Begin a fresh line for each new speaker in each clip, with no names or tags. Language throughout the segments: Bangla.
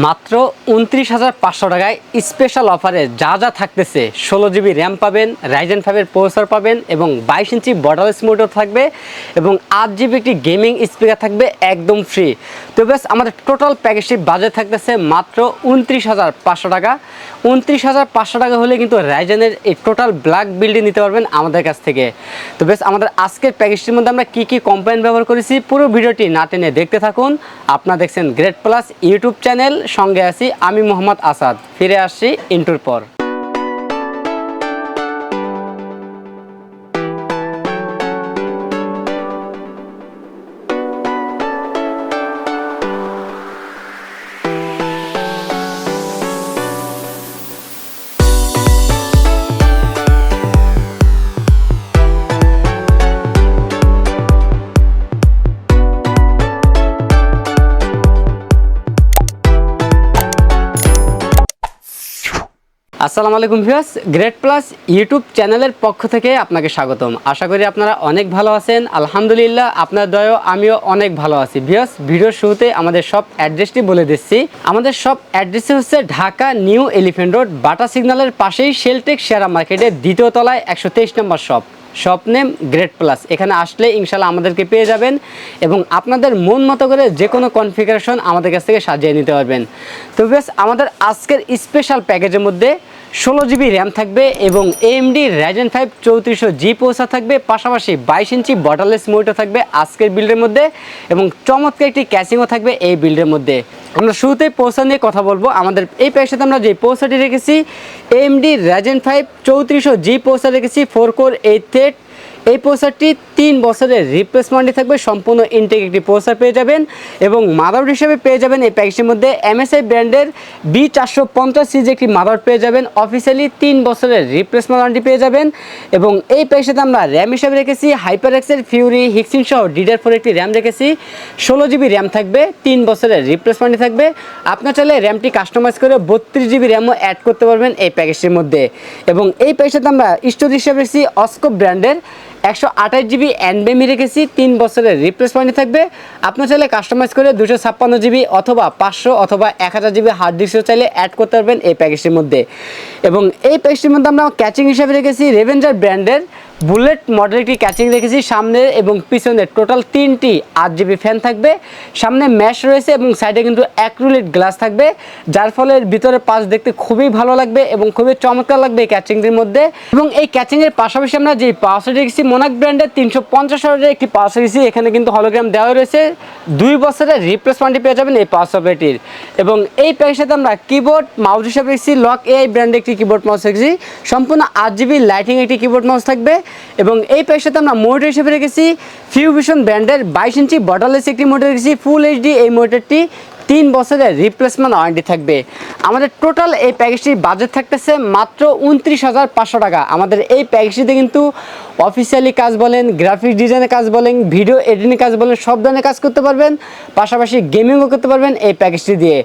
মাত্র উনত্রিশ হাজার পাঁচশো টাকায় স্পেশাল অফারে যা যা থাকতেছে, ষোলো জিবি র্যাম পাবেন রাইজেন ফাইভের প্রসেসর পাবেন এবং বাইশ ইঞ্চি বর্ডারলেস মোটর থাকবে এবং আট জিবি একটি গেমিং স্পিকার থাকবে একদম ফ্রি তো বেশ, আমাদের টোটাল প্যাকেজটি বাজেট থাকতেছে মাত্র উনত্রিশ হাজার পাঁচশো টাকা। উনত্রিশ হাজার পাঁচশো টাকা হলে কিন্তু রাইজেনের এই টোটাল ব্ল্যাক বিল্ডিং নিতে পারবেন আমাদের কাছ থেকে। তো বেশ, আমাদের আজকের প্যাকেজটির মধ্যে আমরা কী কী কম্পোনেন্ট ব্যবহার করেছি পুরো ভিডিওটি না টেনে দেখতে থাকুন। আপনারা দেখছেন গ্রেট প্লাস ইউটিউব চ্যানেল সঙ্গে আছি আমি মোহাম্মদ আসাদ। ফিরে আসছি ইন্টুর পর। আসসালামু আলাইকুম ভিউয়ার্স গ্রেট প্লাস ইউটিউব চ্যানেলের পক্ষ থেকে আপনাকে স্বাগতম। আশা করি আপনারা অনেক ভালো আছেন। আলহামদুলিল্লাহ, আপনার দয়াও আমিও অনেক ভালো আছি। ভিউয়ার্স ভিডিওর শুরুতে আমাদের সব অ্যাড্রেসটি বলে দিচ্ছি। আমাদের সব অ্যাড্রেসটি হচ্ছে Dhaka new elephant road, Bata সিগন্যালের পাশেই শেলটেক শেয়ার মার্কেটের দ্বিতীয় তলায় একশো তেইশ নম্বর shop shop name great plus এখানে আসলে ইনশাল্লাহ আমাদেরকে পেয়ে যাবেন এবং আপনাদের মন মতো করে যে কোনো কনফিগারেশন আমাদের কাছ থেকে সাজিয়ে নিতে পারবেন। তো বেশ আমাদের আজকের স্পেশাল প্যাকেজের মধ্যে ষোলো জিবি র্যাম থাকবে এবং এমডি র্যাজেন ফাইভ চৌত্রিশশো জি পৌঁছা থাকবে, পাশাপাশি বাইশ ইঞ্চি বর্ডারলেস মোটর থাকবে আজকের বিল্ডের মধ্যে এবং চমৎকার একটি ক্যাসিংও থাকবে এই বিল্ডের মধ্যে। আমরা শুরুতে পৌঁছা নিয়ে কথা বলব। আমাদের এই প্যাকেজটাতে আমরা যে পৌঁছাটি রেখেছি এমডি র্যাজেন ফাইভ চৌত্রিশশো জি পৌঁছা রেখেছি ফোর কোর এইট এই প্রসারটি তিন বছরের রিপ্লেসমেন্টে থাকবে, সম্পূর্ণ ইনটেক একটি প্রসার পেয়ে যাবেন এবং মাদার হিসেবে পেয়ে যাবেন এই প্যাকেজটির মধ্যে এমএসআই ব্র্যান্ডের বি চারশো পঞ্চাশ সিজি একটি মাদার পেয়ে যাবেন। অফিসিয়ালি তিন বছরের রিপ্লেসমেন্ট ওয়ারেন্টি পেয়ে যাবেন এবং এই প্যাকেজটাতে আমরা র্যাম হিসেবে রেখেছি হাইপার এক্সের ফিউরি হিক্সিন সহ ডিডার ফোর একটি র্যাম রেখেছি, ষোলো জিবি র্যাম থাকবে, তিন বছরের রিপ্লেসমেন্টে থাকবে। আপনার চাইলে র্যামটি কাস্টমাইজ করে বত্রিশ জিবি র্যামও অ্যাড করতে পারবেন এই প্যাকেজটির মধ্যে এবং এই প্যাকেজটাতে আমরা স্টোর হিসেবে রেখেছি অস্কো ব্র্যান্ডের একশো আঠাশ জিবি এনবিএমি রেখেছি, তিন বছরের রিপ্লেসমেন্ট থাকবে। আপনার চাইলে কাস্টমাইজ করে দুশো ছাপ্পান্ন জিবি অথবা পাঁচশো অথবা এক হাজার জিবি হার্ড ডিস্কও চাইলে অ্যাড করতে পারবেন এই প্যাকেজটির মধ্যে। এবং এই প্যাকেজটির মধ্যে আমরা ক্যাচিং হিসাবে রেখেছি রেভেঞ্জার ব্র্যান্ডের বুলেট মডেল একটি ক্যাচিং রেখেছি সামনে এবং পিছনে। টোটাল তিনটি আট জিবি ফ্যান থাকবে। সামনে ম্যাশ রয়েছে এবং সাইডে কিন্তু অ্যাক্রুলিট গ্লাস থাকবে, যার ফলে ভিতরে পাশ দেখতে খুবই ভালো লাগবে এবং খুবই চমৎকার লাগবে এই ক্যাচিংটির মধ্যে। এবং এই ক্যাচিংয়ের পাশাপাশি আমরা যে পাওয়ার রেখেছি মোনাক ব্র্যান্ডের তিনশো পঞ্চাশ একটি পাওয়ার রেখেছি এখানে কিন্তু হলোগ্রাম দেওয়া রয়েছে। দুই বছরের রিপ্লেসমেন্টটি পেয়ে যাবেন এই পাওয়ার সফটওয়্যারটির এবং এই প্যাকের সাথে আমরা কিবোর্ড মাউস হিসাবে রেখেছি লক এআই ব্র্যান্ডের একটি কিবোর্ড মাউস রেখেছি সম্পূর্ণ আট জিবি লাইটিং একটি কিবোর্ড মাউস থাকবে। এবং এই প্যাকের আমরা মোটর হিসেবে রেখেছি ফিউভিশন ব্র্যান্ডের বাইশ ইঞ্চি বটলেস একটি মোটর রেখেছি ফুল এইচডি এই মোটরটি তিন বছরের রিপ্লেসমেন্ট ওয়ারেন্টি থাকবে। আমাদের টোটাল এই প্যাকেজটির বাজেট থাকতেছে মাত্র উনত্রিশ হাজার পাঁচশো টাকা। আমাদের এই প্যাকেজটিতে কিন্তু অফিসিয়ালি কাজ বলেন গ্রাফিক ডিজাইনের কাজ বলেন ভিডিও এডিটিং কাজ বলেন, সব ধরনের কাজ করতে পারবেন। পাশাপাশি গেমিংও করতে পারবেন এই প্যাকেজটি দিয়ে।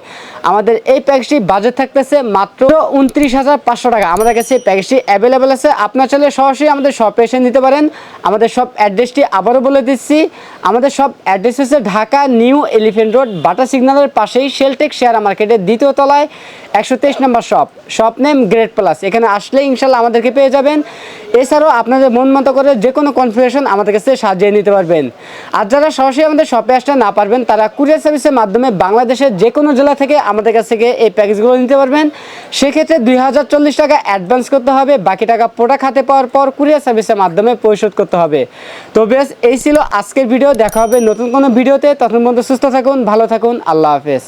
আমাদের এই প্যাকেজটি বাজেট থাকতেছে মাত্র উনত্রিশ হাজার পাঁচশো টাকা। আমাদের কাছে এই প্যাকেজটি অ্যাভেলেবেল আছে। আপনার চাইলে সরাসরি আমাদের শপে এসে নিতে পারেন। আমাদের সব অ্যাড্রেসটি আবারও বলে দিচ্ছি। আমাদের সব অ্যাড্রেস হচ্ছে Dhaka new elephant road, Bata সিগন্যালের পাশেই শেলটেক শেয়ার মার্কেটের দ্বিতীয় তলায় একশো তেইশ নম্বর shop shop name great plus এখানে আসলে ইনশাল্লাহ আমাদেরকে পেয়ে যাবেন। এছাড়াও আপনাদের মন মতো করে যে কোনো কনফিগারেশন আমাদের কাছে সাজিয়ে নিতে পারবেন। আর যারা সরাসরি আমাদের শপে আসতে না পারবেন, তারা কুরিয়ার সার্ভিসের মাধ্যমে বাংলাদেশের যে কোনো জেলা থেকে আমাদের কাছ থেকে এই প্যাকেজগুলো নিতে পারবেন। সেক্ষেত্রে দুই হাজার চল্লিশ টাকা অ্যাডভান্স করতে হবে, বাকি টাকা প্রোডাক্ট হাতে পাওয়ার পর কুরিয়ার সার্ভিসের মাধ্যমে পরিশোধ করতে হবে। তো বেশ, এই ছিল আজকের ভিডিও দেখা হবে নতুন কোনো ভিডিওতে তখন পর্যন্ত সুস্থ থাকুন, ভালো থাকুন, আল্লাহ হাফেজ।